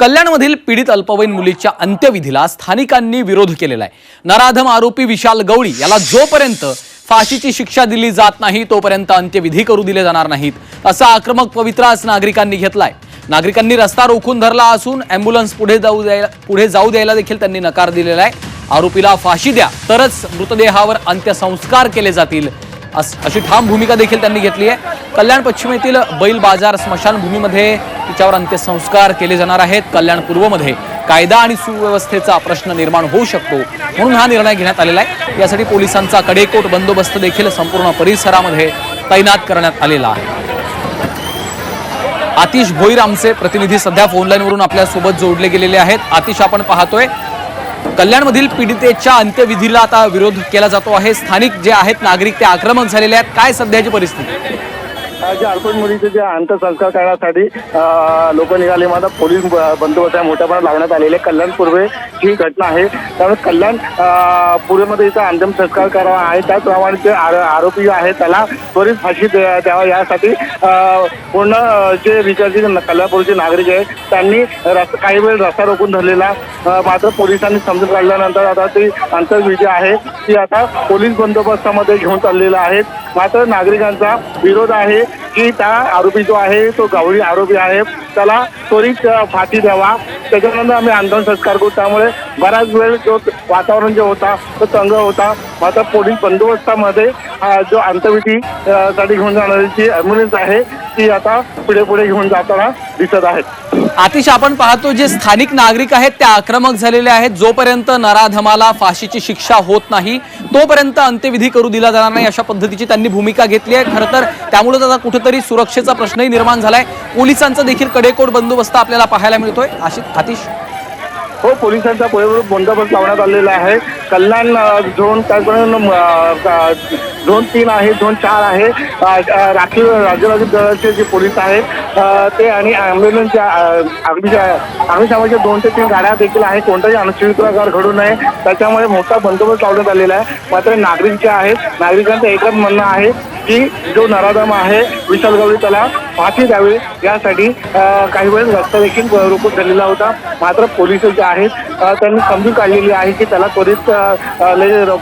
कल्याणमधील पीडित अल्पवयीन मुलीच्या अंत्यविधीला स्थानिकांनी विरोध केलेला आहे. नराधम आरोपी विशाल गवळी याला जोपर्यंत फाशीची शिक्षा दिली जात नाही तोपर्यंत अंत्यविधी करू दिले जाणार नाहीत असा आक्रमक पवित्रा आज नागरिकांनी घेतलाय. नागरिकांनी रस्ता रोखून धरला असून अँब्युलन्स पुढे जाऊ द्यायला पुढे जाऊ द्यायला देखील त्यांनी नकार दिलेला आहे. आरोपीला फाशी द्या तरच मृतदेहावर अंत्यसंस्कार केले जातील अशी ठाम भूमिका देखील त्यांनी घेतली आहे. कल्याण पश्चिमेतील बैल बाजार स्मशानभूमीमध्ये तिच्यावर अंत्यसंस्कार केले जाणार आहेत. कल्याण पूर्वमध्ये कायदा आणि सुव्यवस्थेचा प्रश्न निर्माण होऊ शकतो म्हणून हा निर्णय घेण्यात आलेला आहे. यासाठी पोलिसांचा कडेकोट बंदोबस्त देखील संपूर्ण परिसरामध्ये तैनात करण्यात आलेला आहे. आतिश भोईर आमचे प्रतिनिधी सध्या फोनलाईनवरून आपल्यासोबत जोडले गेलेले आहेत. आतिश आपण पाहतोय कल्याणमधील पीडितेच्या अंत्यविधीला आता विरोध केला जातो आहे. स्थानिक जे आहेत नागरिक ते आक्रमक झालेले आहेत. काय सध्याची परिस्थिती? जे अडकून मुलीचे जे अंत्यसंस्कार करण्यासाठी लोक निघाले. माझा पोलीस बंदोबस्त मोठ्या प्रमाणात लावण्यात आलेले. कल्याण पूर्वे ही घटना आहे त्यामुळे कल्याण पुरेमध्ये इथं अंतिम संस्कार करावा आहे. त्याचप्रमाणे जे आरो- आरोपी आहे त्याला त्वरित फाशी द्या- द्यावा. यासाठी पूर्ण जे विचारचे कल्याणपूरचे नागरिक आहेत त्यांनी काही वेळ रस्ता रोखून धरलेला. मात्र पोलिसांनी समजून काढल्यानंतर आता ती अंतर्विधी आहे. ती आता पोलीस बंदोबस्तामध्ये घेऊन चाललेला आहे. मात्र नागरिकांचा विरोध आहे की त्या आरोपी जो आहे तो गावडी आरोपी आहे. त्याला त्वरित फाशी द्यावा. त्याच्यानंतर आम्ही आंदोलन संस्कार करू. त्यामुळे बराच वेळ जो वातावरण जो होता तो तंग होता. मात्र पोलीस बंदोबस्तामध्ये जो अंत्यविधी साठी घेऊन जाणारी जी ॲम्ब्युलन्स आहे ती आता पुढे पुढे घेऊन जाताना दिसत आहेत. आतिश आपण पाहतो जे स्थानिक नागरिक आहेत त्या आक्रमक झालेले आहेत. जोपर्यंत नराधमाला फाशीची शिक्षा होत नाही तोपर्यंत अंत्यविधी करू दिला जाणार नाही अशा पद्धतीची त्यांनी भूमिका घेतली आहे. खरं तर त्यामुळे आता कुठेतरी सुरक्षेचा प्रश्नही निर्माण झालाय. पोलिसांचा देखील कडेकोट बंदोबस्त आपल्याला पाहायला मिळतोय. आशिष आतिश. हो पोलिसांचा पुरेपूर बंदोबस्त लावण्यात आलेला आहे. कल्याण झोन त्याचप्रमाणे झोन तीन आहे झोन चार आहे. राखीव राज्यवादी दलाचे जे पोलीस आहेत ते आणि ॲम्ब्युलन्सच्या अग्निशा अग्निशामकच्या दोन ते तीन गाड्या देखील आहे कोणताही अनुचित प्रकार घडू नये. त्याच्यामुळे मोठा बंदोबस्त लावण्यात आलेला आहे. मात्र नागरिक जे आहेत नागरिकांचं एकच म्हणणं आहे की जो नराधम आहे विशाल गवळी त्याला फाशी द्यावी यासाठी काही वेळ रस्ता देखील रोखून झालेला होता. मात्र पोलीस जे आहेत त्यांनी समजून काढलेली आहे की त्याला त्वरित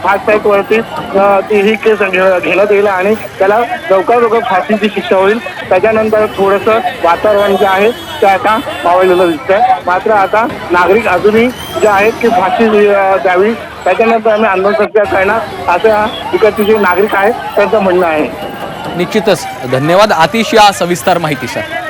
फास्ट ट्रॅकवरती अ, ती ही केस घे- घेण्यात येईल आणि त्याला लवकर लवकर फाशीची शिक्षा होईल. त्याच्यानंतर थोडंसं वातावरण जे आहे ते आता मावळलेलं दिसतंय. मात्र आता नागरिक अजूनही जे आहेत की फाशी द्यावी. त्याच्यानंतर आम्ही आंदोलन सत्याग्रह करणार. असं इकडचे जे नागरिक आहेत त्यांचं म्हणणं आहे. निश्चितच धन्यवाद. आतिश या सविस्तर माहितीसाठी